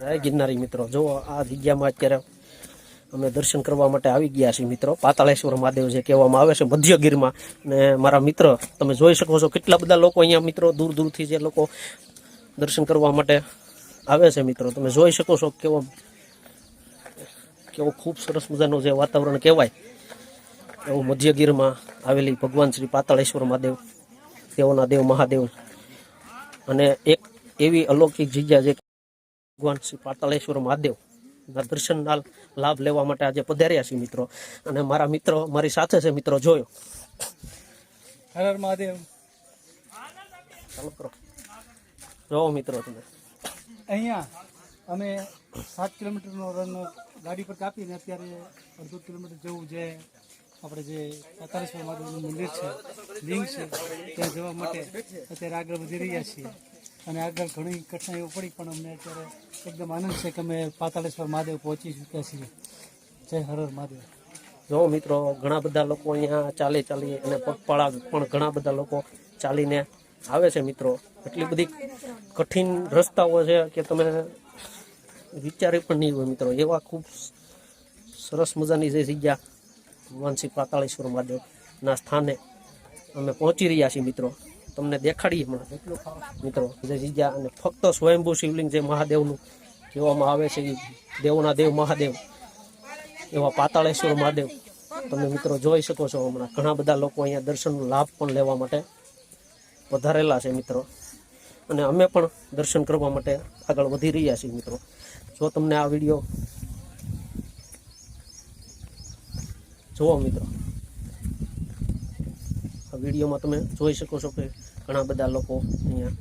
ગિરનારી મિત્રો, જો આ જગ્યામાં અત્યારે અમે દર્શન કરવા માટે આવી ગયા છીએ મિત્રો. પાતાળેશ્વર મહાદેવ જે કહેવામાં આવે છે મધ્યગીરમાં ને મારા મિત્ર, તમે જોઈ શકો છો કેટલા બધા લોકો અહીંયા મિત્રો દૂર દૂરથી જે લોકો દર્શન કરવા માટે આવે છે મિત્રો. તમે જોઈ શકો છો કેવો કેવો ખૂબ સરસ મજાનું જે વાતાવરણ કહેવાય, એવું મધ્યગીરમાં આવેલી ભગવાન શ્રી પાતાળેશ્વર મહાદેવ, તેઓના દેવ મહાદેવ. અને એક એવી અલૌકિક જગ્યા જે ભગવાન શ્રી પાતાળેશ્વર મહાદેવ ના દર્શનના લાભ લેવા માટે આજે પધાર્યા છીએ મિત્રો. અને મારા મિત્રો મારી સાથે છે મિત્રો જોયો. હર હર મહાદેવ. ચાલો કરો. જોવો મિત્રો તમે. અહીંયા અમે સાત કિલોમીટરનો રન ગાડી પર કાપીને અત્યારે અડધો કિલોમીટર જેવું જે આપણે જે પાતાળેશ્વર મહાદેવનું મંદિર છે લિંગ છે ત્યાં જવા માટે અત્યારે આગળ વધી રહ્યા છીએ. અને આગળ ઘણી કઠિનાઈઓ પડી પણ અમને અત્યારે એકદમ આનંદ છે કે અમે પાતાળેશ્વર મહાદેવ પહોંચી ચૂક્યા છીએ. જય હર હર મહાદેવ. જો મિત્રો, ઘણા બધા લોકો અહીંયા ચાલી ચાલી અને પગપાળા પણ ઘણા બધા લોકો ચાલીને આવે છે મિત્રો. એટલી બધી કઠિન રસ્તાઓ છે કે તમે વિચારી પણ નહીં હોય મિત્રો. એવા ખૂબ સરસ મજાની જે જગ્યા ભગવાન પાતાળેશ્વર મહાદેવના સ્થાને અમે પહોંચી રહ્યા છીએ મિત્રો. તમને દેખાડીએ હમણાં મિત્રો, જે જગ્યા અને ફક્ત સ્વયંભૂ શિવલિંગ જે મહાદેવનું કહેવામાં આવે છે દેવના દેવ મહાદેવ, એવા પાતાળેશ્વર મહાદેવ. તમે મિત્રો જોઈ શકો છો હમણાં ઘણા બધા લોકો અહીંયા દર્શનનો લાભ પણ લેવા માટે વધારેલા છે મિત્રો. અને અમે પણ દર્શન કરવા માટે આગળ વધી રહ્યા છીએ મિત્રો. જો તમને આ વીડિયો જુઓ મિત્રો. આ વિડીયોમાં તમે જોઈ શકો છો કે ઘણા બધા લોકો અહીંયા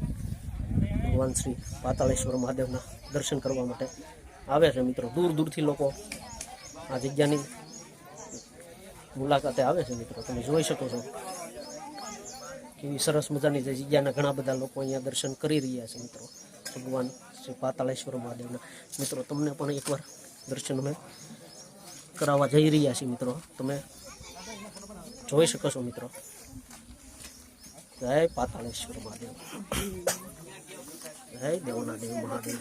ભગવાન શ્રી પાતાળેશ્વર મહાદેવના દર્શન કરવા માટે આવે છે મિત્રો. દૂર દૂરથી લોકો આ જગ્યાની મુલાકાતે આવે છે મિત્રો. તમે જોઈ શકો છો કેવી સરસ મજાની જે જગ્યાના ઘણા બધા લોકો અહીંયા દર્શન કરી રહ્યા છે મિત્રો. ભગવાન શ્રી પાતાળેશ્વર મહાદેવના. મિત્રો, તમને પણ એકવાર દર્શન અમે કરાવવા જઈ રહ્યા છીએ મિત્રો. તમે જોઈ શકો છો મિત્રો. જય પાતાળેશ્વર મહાદેવ જય દેવના દેવ મહાદેવ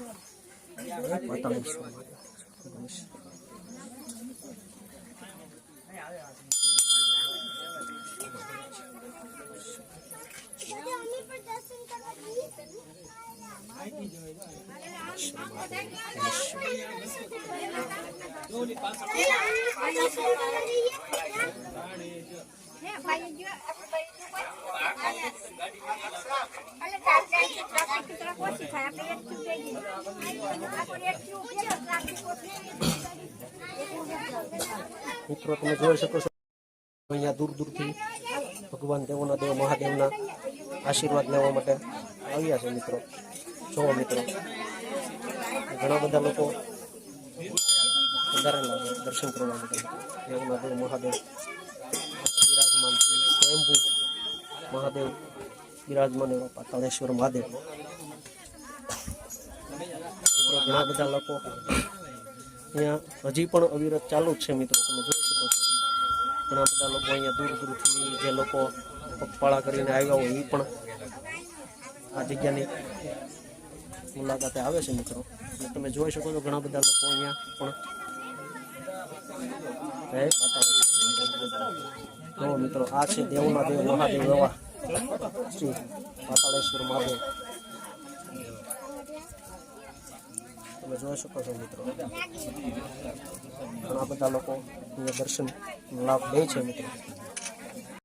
જય પાતાળેશ્વર મહાદેવ મિત્રો તમે જોઈ શકો છો. અહીંયા દૂર દૂરથી ભગવાન દેવોના દેવ, મહાદેવના આશીર્વાદ લેવા માટે આવ્યા છે મિત્રો. જોવો મિત્રો. ઘણા બધા લોકો દર્શન કરવા માટે દેવના દેવ, મહાદેવ, બિરાજમાન સ્વયંભૂ મહાદેવ, બિરાજમાન એવા પાતાળેશ્વર મહાદેવ ઘણા બધા લોકો અહીંયા હજી પણ અવિરત ચાલુ જ છે મિત્રો, તમે જોઈ શકો છો. ઘણા બધા લોકો અહીંયા દૂર દૂરથી જે લોકો પગપાળા કરીને આવ્યા હોય એ પણ આ જગ્યાની મુલાકાતે આવે છે મિત્રો. તમે જોઈ શકો છો ઘણા બધા લોકો અહીંયા પણ મિત્રો, આ છે દેવના દેવ, મહાદેવ એવા શ્રી પાતાળેશ્વર મહાદેવ. તમે જોઈ શકો છો મિત્રો. ઘણા બધા લોકો દર્શન લાભ લે છે મિત્રો.